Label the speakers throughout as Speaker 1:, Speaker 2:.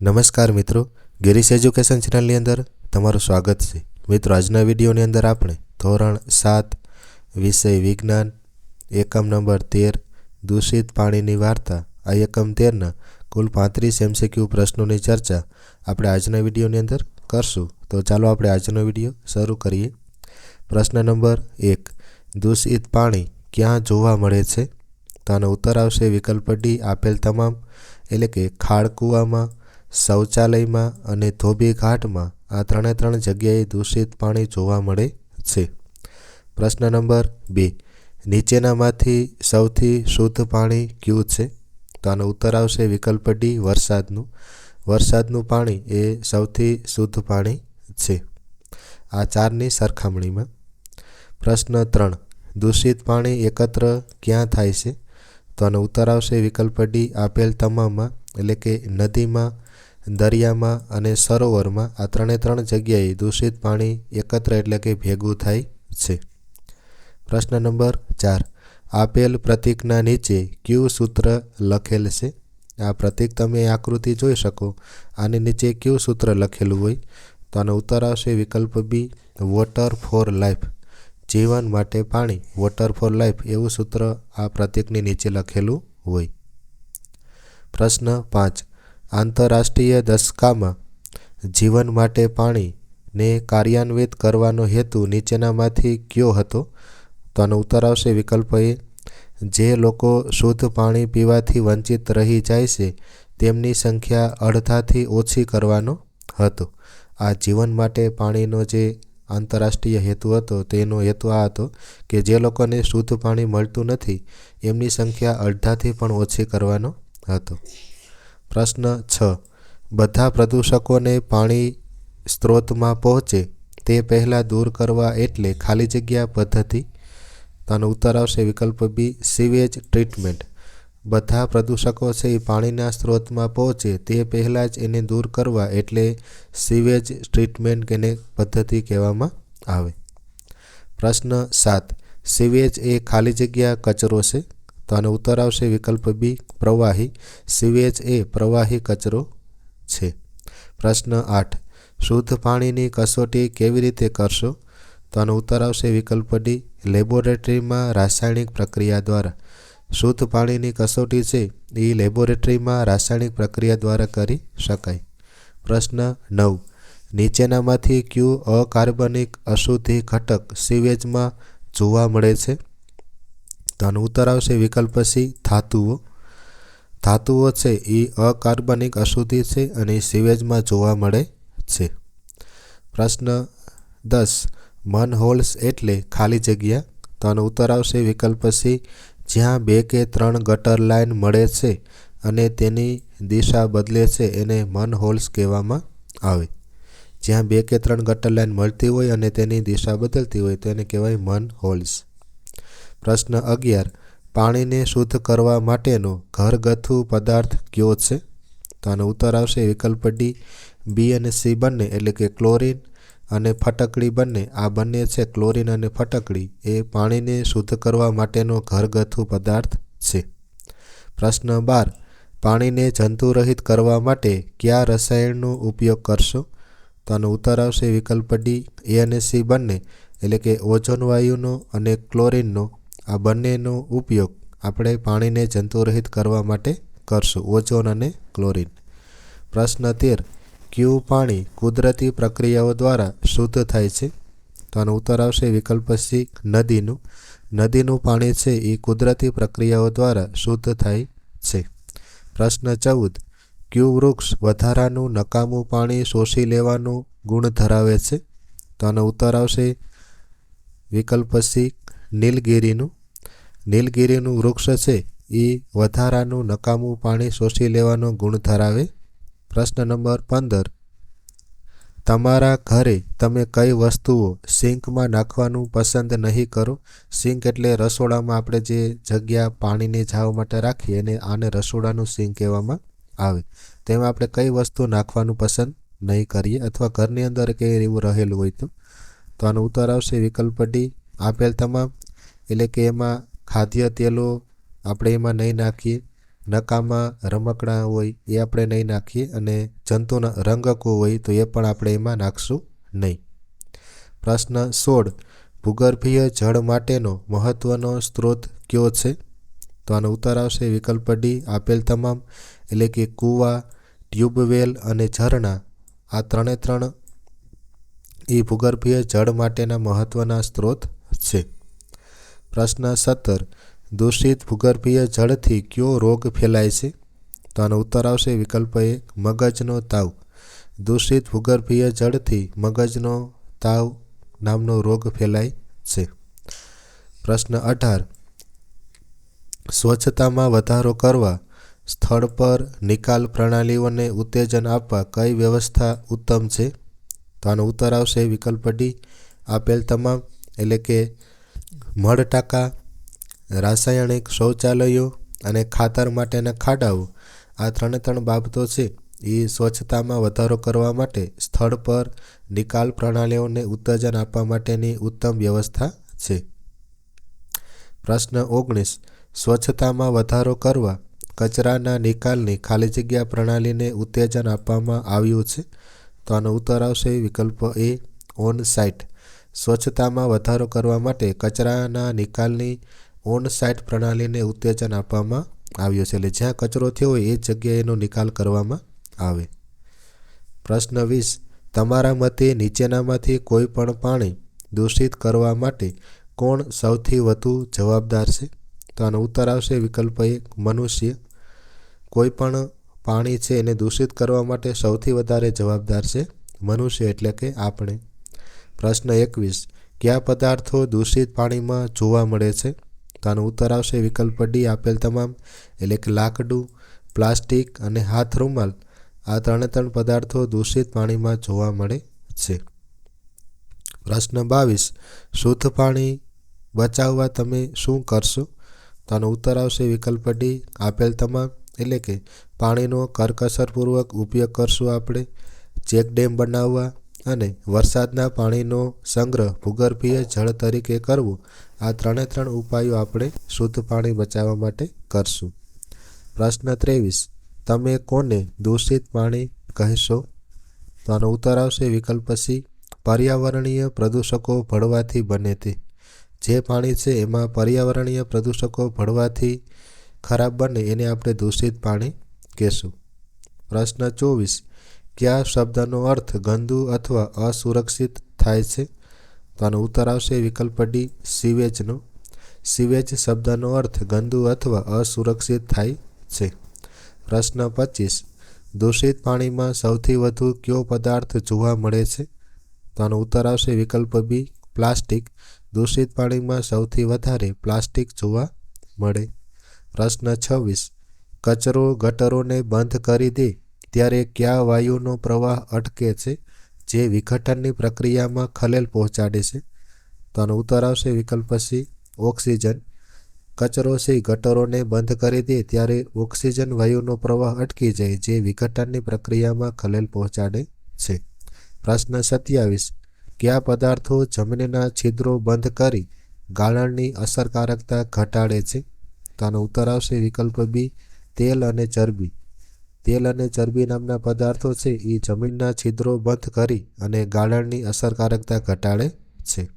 Speaker 1: નમસ્કાર મિત્રો ગિરીશ એજ્યુકેશન ચેનલની અંદર તમારું સ્વાગત છે. મિત્રો, આજના વિડીયોની અંદર આપણે ધોરણ સાત, વિષય વિજ્ઞાન, એકમ નંબર તેર, દૂષિત પાણીની વાર્તા, આ એકમ તેરના કુલ પાંત્રીસ એમસીક્યુ પ્રશ્નોની ચર્ચા આપણે આજના વિડીયોની અંદર કરશું. તો ચાલો આપણે આજનો વીડિયો શરૂ કરીએ. પ્રશ્ન નંબર એક, દૂષિત પાણી ક્યાં જોવા મળે છે? તો આનો ઉત્તર આવશે વિકલ્પ ડી, આપેલ તમામ, એટલે કે ખાડ કૂવામાં શૌચાલયમાં અને ધોબી ઘાટમાં આ ત્રણે ત્રણ જગ્યાએ દૂષિત પાણી જોવા મળે છે. પ્રશ્ન નંબર બે. નીચેનામાંથી સૌથી શુદ્ધ પાણી કયું છે? તો આનો ઉત્તર આવશે વિકલ્પ ડી, વરસાદનું. વરસાદનું પાણી એ સૌથી શુદ્ધ પાણી છે. આ ચારની સરખામણીમાં. પ્રશ્ન ત્રણ. દૂષિત પાણી એકત્ર ક્યાં થાય છે? તો આનો ઉત્તર આવશે વિકલ્પ ડી, આપેલ તમામમાં, એટલે કે નદીમાં દરિયામાં અને સરોવરમાં આ ત્રણે ત્રણ જગ્યાએ દૂષિત પાણી એકત્ર એટલે કે ભેગું થાય છે. પ્રશ્ન નંબર ચાર. આપેલ પ્રતીકના નીચે ક્યુ સૂત્ર લખેલ છે? આ પ્રતીક તમે આકૃતિ જોઈ શકો. આની નીચે ક્યુ સૂત્ર લખેલું હોય? તો આનો ઉત્તર આવશે વિકલ્પ બી વોટર ફોર લાઈફ જીવન માટે પાણી વોટર ફોર લાઈફ એવું સૂત્ર આ પ્રતીકની નીચે લખેલું હોય. પ્રશ્ન પાંચ. આંતરરાષ્ટ્રીય દશકામાં જીવન માટે પાણીને કાર્યાન્વિત કરવાનો હેતુ નીચેનામાંથી કયો હતો? તો આનો ઉત્તર આવશે વિકલ્પ એ. જે લોકો શુદ્ધ પાણી પીવાથી વંચિત રહી જાય છે, તેમની સંખ્યા અડધાથી ઓછી કરવાનો હતો. આ જીવન માટે પાણીનો જે આંતરરાષ્ટ્રીય હેતુ હતો, તેનો હેતુ આ હતો કે જે લોકોને શુદ્ધ પાણી મળતું નથી, એમની સંખ્યા અડધાથી પણ ઓછી કરવાનો હતો. પ્રશ્ન છ. બધા પ્રદૂષકોને પાણી સ્ત્રોતમાં પહોંચે તે પહેલાં દૂર કરવા એટલે ખાલી જગ્યા પદ્ધતિ? તેનો ઉત્તર આવશે વિકલ્પ બી સીવેજ ટ્રીટમેન્ટ બધા પ્રદૂષકો છે એ પાણીના સ્ત્રોતમાં પહોંચે તે પહેલાં જ એને દૂર કરવા એટલે સીવેજ ટ્રીટમેન્ટ એને પદ્ધતિ કહેવામાં આવે. પ્રશ્ન સાત. સીવેજ એ ખાલી જગ્યા કચરો છે? તો આનો ઉત્તર આવશે વિકલ્પ બી પ્રવાહી. સીવેજ એ પ્રવાહી કચરો છે. પ્રશ્ન આઠ. શુદ્ધ પાણીની કસોટી કેવી રીતે કરશો? તો આનો ઉત્તર આવશે વિકલ્પ ડી લેબોરેટરીમાં રાસાયણિક પ્રક્રિયા દ્વારા. શુદ્ધ પાણીની કસોટી છે એ લેબોરેટરીમાં રાસાયણિક પ્રક્રિયા દ્વારા કરી શકાય. પ્રશ્ન નવ. નીચેનામાંથી ક્યુ અકાર્બનિક અશુદ્ધિ ઘટક સીવેજમાં જોવા મળે છે? તો આનો ઉત્તર આવશે. વિકલ્પ સી ધાતુઓ. ધાતુઓ છે એ અકાર્બનિક અશુદ્ધિ છે અને સિવેજમાં જોવા મળે છે. પ્રશ્ન દસ, મન હોલ્સ એટલે ખાલી જગ્યા? તો આનો ઉત્તર આવશે. વિકલ્પ સી, જ્યાં બે કે ત્રણ ગટર લાઇન મળે છે અને તેની દિશા બદલે છે એને મન હોલ્સ કહેવામાં આવે. જ્યાં બે કે ત્રણ ગટર લાઇન મળતી હોય અને તેની દિશા બદલતી હોય તો એને કહેવાય મન હોલ્સ. પ્રશ્ન અગિયાર. પાણીને શુદ્ધ કરવા માટેનો ઘરગથ્થુ પદાર્થ કયો છે? તો આનો ઉત્તર આવશે વિકલ્પ ડી બી અને સી બંને, એટલે કે ક્લોરીન અને ફટકડી બંને. આ બંને છે ક્લોરીન અને ફટકડી. એ પાણીને શુદ્ધ કરવા માટેનો ઘરગથ્થુ પદાર્થ છે. પ્રશ્ન બાર. પાણીને જંતુરહિત કરવા માટે કયા રસાયણનો ઉપયોગ કરશો? તો આનો ઉત્તર આવશે વિકલ્પ ડી એ અને સી બંને, એટલે કે ઓઝોન વાયુનો અને ક્લોરીનનો. આ બંનેનો ઉપયોગ આપણે પાણીને જંતુરહિત કરવા માટે કરશું, ઓઝોન અને ક્લોરિન. પ્રશ્ન તેર, કયું પાણી કુદરતી પ્રક્રિયાઓ દ્વારા શુદ્ધ થાય છે? તો આનો ઉત્તર આવશે વિકલ્પ સી નદીનું. નદીનું પાણી છે એ કુદરતી પ્રક્રિયાઓ દ્વારા શુદ્ધ થાય છે. પ્રશ્ન ચૌદ, કયું વૃક્ષ વધારાનું નકામું પાણી શોષી લેવાનું ગુણ ધરાવે છે? તો આનો ઉત્તર આવશે વિકલ્પ સી નીલગિરીનું. નીલગિરીનું વૃક્ષ છે એ વધારાનું નકામું પાણી શોષી લેવાનો ગુણ ધરાવે? પ્રશ્ન નંબર પંદર. તમારા ઘરે તમે કઈ વસ્તુઓ સિંકમાં નાખવાનું પસંદ નહીં કરો? સિંક એટલે રસોડામાં આપણે જે જગ્યા પાણીને જાવ માટે રાખીએ એને આને રસોડાનું સિંક કહેવામાં આવે. તેમાં આપણે કઈ વસ્તુ નાખવાનું પસંદ નહીં કરીએ અથવા ઘરની અંદર કે એવું રહેલું હોય તો? તો આનો ઉત્તર આવશે વિકલ્પ ડી, આપેલ તમામ. એટલે કે એમાં ખાદ્ય તેલો આપણે એમાં નહીં નાખીએ. નકામાં રમકડાં હોય એ આપણે નહીં નાખીએ અને જંતુના રંગકો હોય તો એ પણ આપણે એમાં નાખશું નહીં. પ્રશ્ન સોળ. ભૂગર્ભીય જળ માટેનો મહત્વનો સ્ત્રોત કયો છે? તો આનો ઉત્તર આવશે વિકલ્પ ડી આપેલ તમામ. એટલે કે કૂવા, ટ્યુબવેલ અને ઝરણા. આ ત્રણે ત્રણ એ ભૂગર્ભીય જળ માટેના મહત્વના સ્ત્રોત છે. પ્રશ્ન સત્તર, દૂષિત ભૂગર્ભીય જળથી કયો રોગ ફેલાય છે? તો આનો ઉત્તર આવશે વિકલ્પ એક મગજનો તાવ. દૂષિત ભૂગર્ભીય જળથી મગજનો તાવ નામનો રોગ ફેલાય છે. પ્રશ્ન અઢાર, સ્વચ્છતામાં વધારો કરવા, સ્થળ પર નિકાલ પ્રણાલીઓને ઉત્તેજન આપવા કઈ વ્યવસ્થા ઉત્તમ છે? તો આનો ઉત્તર આવશે વિકલ્પ ડી, આપેલ તમામ, એટલે કે મળ ટાંકા રાસાયણિક શૌચાલયો અને ખાતર માટેના ખાડાઓ આ ત્રણે ત્રણ બાબતો છે. એ સ્વચ્છતામાં વધારો કરવા માટે સ્થળ પર નિકાલ પ્રણાલીઓને ઉત્તેજન આપવા માટેની ઉત્તમ વ્યવસ્થા છે. પ્રશ્ન ઓગણીસ. સ્વચ્છતામાં વધારો કરવા કચરાના નિકાલની ખાલી જગ્યા પ્રણાલીને ઉત્તેજન આપવામાં આવ્યું છે? તો આનો ઉત્તર આવશે વિકલ્પ એ ઓન સાઇટ. સ્વચ્છતામાં વધારો કરવા માટે કચરાના નિકાલની ઓન સાઇટ પ્રણાલીને ઉત્તેજન આપવામાં આવ્યું છે. એટલે જ્યાં કચરો થયો હોય એ જગ્યાએ એનો નિકાલ કરવામાં આવે. પ્રશ્ન વીસ. તમારા મતે નીચેનામાંથી કોઈ પણ પાણી દૂષિત કરવા માટે કોણ સૌથી વધુ જવાબદાર છે? તો આનો ઉત્તર આવશે વિકલ્પ એક મનુષ્ય. કોઈ પણ પાણી છે એને દૂષિત કરવા માટે સૌથી વધારે જવાબદાર છે મનુષ્ય એટલે કે આપણે. પ્રશ્ન એકવીસ, કયા પદાર્થો દૂષિત પાણીમાં જોવા મળે છે? તો આનો ઉત્તર આવશે વિકલ્પ ડી આપેલ તમામ એટલે કે લાકડું, પ્લાસ્ટિક અને હાથ રૂમાલ. આ ત્રણે ત્રણ પદાર્થો દૂષિત પાણીમાં જોવા મળે છે. પ્રશ્ન બાવીસ, શુદ્ધ પાણી બચાવવા તમે શું કરશો? તો આનો ઉત્તર આવશે વિકલ્પ ડી આપેલ તમામ એટલે કે પાણીનો કરકસરપૂર્વક ઉપયોગ કરશું આપણે. ચેક ડેમ બનાવવા અને વરસાદના પાણીનો સંગ્રહ ભૂગર્ભીય જળ તરીકે કરવો, આ ત્રણે ત્રણ ઉપાયો આપણે શુદ્ધ પાણી બચાવવા માટે કરશું. પ્રશ્ન ત્રેવીસ, તમે કોને દૂષિત પાણી કહેશો? તો આનો ઉત્તર આવશે વિકલ્પ સી, પર્યાવરણીય પ્રદૂષકો ભળવાથી બને તે. જે પાણી છે એમાં પર્યાવરણીય પ્રદૂષકો ભળવાથી ખરાબ બને એને આપણે દૂષિત પાણી કહેશું. પ્રશ્ન ચોવીસ કયા શબ્દનો અર્થ ગંદુ અથવા અસુરક્ષિત થાય છે? તો આનો ઉત્તર આવશે વિકલ્પ ડી સીવેજનો. સીવેજ શબ્દનો અર્થ ગંદુ અથવા અસુરક્ષિત થાય છે. પ્રશ્ન પચીસ. દૂષિત પાણીમાં સૌથી વધુ કયો પદાર્થ જોવા મળે છે? તો આનો ઉત્તર આવશે વિકલ્પ બી પ્લાસ્ટિક. દૂષિત પાણીમાં સૌથી વધારે પ્લાસ્ટિક જોવા મળે. પ્રશ્ન છવ્વીસ. કચરો ગટરોને બંધ કરી દે ત્યારે કયા વાયુનો પ્રવાહ અટકે છે, જે વિઘટનની પ્રક્રિયામાં ખલેલ પહોંચાડે છે? તો આનો ઉત્તર આવશે વિકલ્પ સી, ઓક્સિજન. કચરો છે ગટરોને બંધ કરી દે ત્યારે ઓક્સિજન વાયુનો પ્રવાહ અટકી જાય, જે વિઘટનની પ્રક્રિયામાં ખલેલ પહોંચાડે છે. પ્રશ્ન સત્યાવીસ, કયા પદાર્થો જમીનના છિદ્રો બંધ કરી ગાળણની અસરકારકતા ઘટાડે છે? તો આનો ઉત્તર આવશે વિકલ્પ બી, તેલ અને ચરબી. તેલ અને ચરબી નામના પદાર્થો છે, એ જમીનના છિદ્રો બંધ કરી અને ગાળણની અસરકારકતા ઘટાડે છે.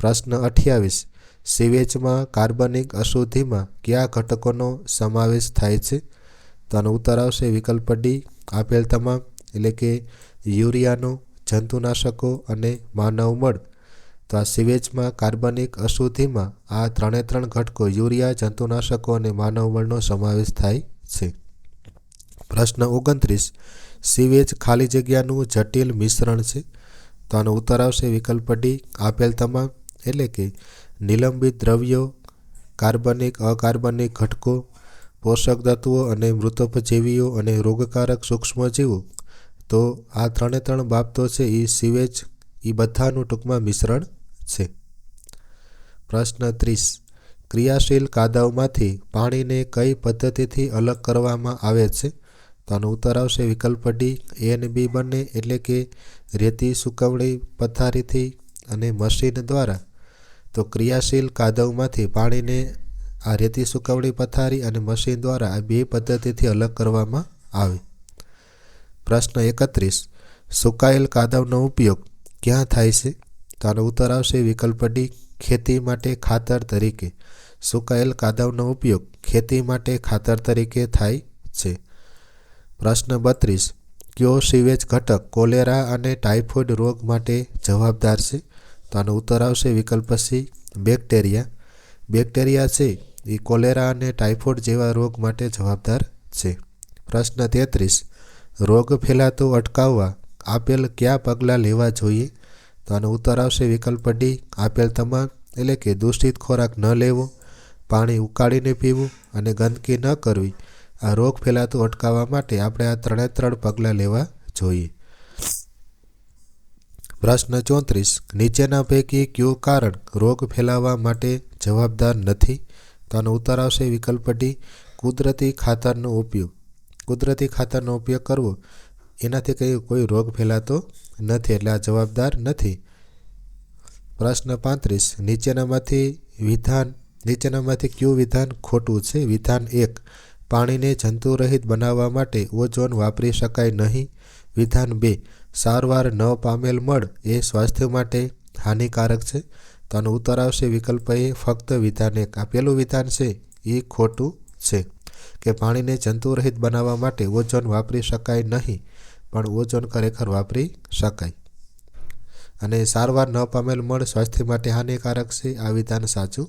Speaker 1: પ્રશ્ન અઠ્યાવીસ સીવેજમાં કાર્બનિક અશુદ્ધિમાં કયા ઘટકોનો સમાવેશ થાય છે? તેનો ઉત્તર આવશે વિકલ્પ ડી, આપેલ તમામ, એટલે કે યુરિયાનો, જંતુનાશકો અને માનવ મળ. તો આ સીવેજમાં કાર્બનિક અશુદ્ધિમાં આ ત્રણે ત્રણ ઘટકો યુરિયા, જંતુનાશકો અને માનવ મળનો સમાવેશ થાય છે. પ્રશ્ન ઓગણત્રીસ. સીવેજ ખાલી જગ્યાનું જટિલ મિશ્રણ છે. તો આનો ઉત્તર આવશે વિકલ્પ ડી, આપેલ તમામ. એટલે કે નિલંબિત દ્રવ્યો, કાર્બનિક, અકાર્બનિક ઘટકો, પોષક તત્વો અને મૃતપજીવીઓ અને રોગકારક સૂક્ષ્મજીવો તો આ ત્રણે ત્રણ બાબતો છે એ સીવેજ એ બધાનું ટૂંકમાં મિશ્રણ છે. પ્રશ્ન ત્રીસ. ક્રિયાશીલ કાદવમાંથી પાણીને કઈ પદ્ધતિથી અલગ કરવામાં આવે છે? તો આનો ઉત્તર આવશે વિકલ્પ ડી એ અને બી બંને એટલે કે રેતી, સુકવણી, પથારીથી અને મશીન દ્વારા. તો ક્રિયાશીલ કાદવમાંથી પાણીને આ રેતી, સુકવણી, પથારી અને મશીન દ્વારા આ બે પદ્ધતિથી અલગ કરવામાં આવે. પ્રશ્ન એકત્રીસ. સુકાયેલ કાદવનો ઉપયોગ ક્યાં થાય છે? તો આનો ઉત્તર આવશે વિકલ્પ ડી ખેતી માટે ખાતર તરીકે. સુકાયેલ કાદવનો ઉપયોગ ખેતી માટે ખાતર તરીકે થાય છે. પ્રશ્ન બત્રીસ. કયો સીવેજ ઘટક કોલેરા અને ટાઇફોઇડ રોગ માટે જવાબદાર છે? તો આનો ઉત્તર આવશે વિકલ્પ સી, બેક્ટેરિયા. બેક્ટેરિયા છે, એ કોલેરા અને ટાઇફોઇડ જેવા રોગ માટે જવાબદાર છે. પ્રશ્ન તેત્રીસ. રોગ ફેલાતો અટકાવવા આપેલ કયા પગલાં લેવા જોઈએ? તો આનો ઉત્તર આવશે વિકલ્પ ડી, આપેલ તમામ, એટલે કે દૂષિત ખોરાક ન લેવો, પાણી ઉકાળીને પીવું અને ગંદકી ન કરવી. આ રોગ ફેલાતો અટકાવવા માટે આપણે આ ત્રણે ત્રણ પગલાં લેવા જોઈએ. પ્રશ્ન ચોત્રીસ. નીચેના પૈકી કયું કારણ રોગ ફેલાવા માટે જવાબદાર નથી? તો આનો ઉત્તર આવશે વિકલ્પ ડી, કુદરતી ખાતરનો ઉપયોગ. કુદરતી ખાતરનો ઉપયોગ કરવો, એનાથી કંઈ કોઈ રોગ ફેલાતો નથી એટલે આ જવાબદાર નથી. પ્રશ્ન પાંત્રીસ. નીચેનામાંથી વિધાન, નીચેનામાંથી કયું વિધાન ખોટું છે? વિધાન એક પાણીને જંતુરહિત બનાવવા માટે ઓઝોન વાપરી શકાય નહીં. વિધાન બે, સારવાર ન પામેલ મળ એ સ્વાસ્થ્ય માટે હાનિકારક છે. તો આનો ઉત્તર આવશે વિકલ્પ એ, ફક્ત વિધાન એક. આ વિધાન છે એ ખોટું છે કે પાણીને જંતુરહિત બનાવવા માટે ઓઝોન વાપરી શકાય નહીં, પણ ઓઝોન ખરેખર વાપરી શકાય. અને સારવાર ન પામેલ મળ સ્વાસ્થ્ય માટે હાનિકારક છે. આ વિધાન સાચું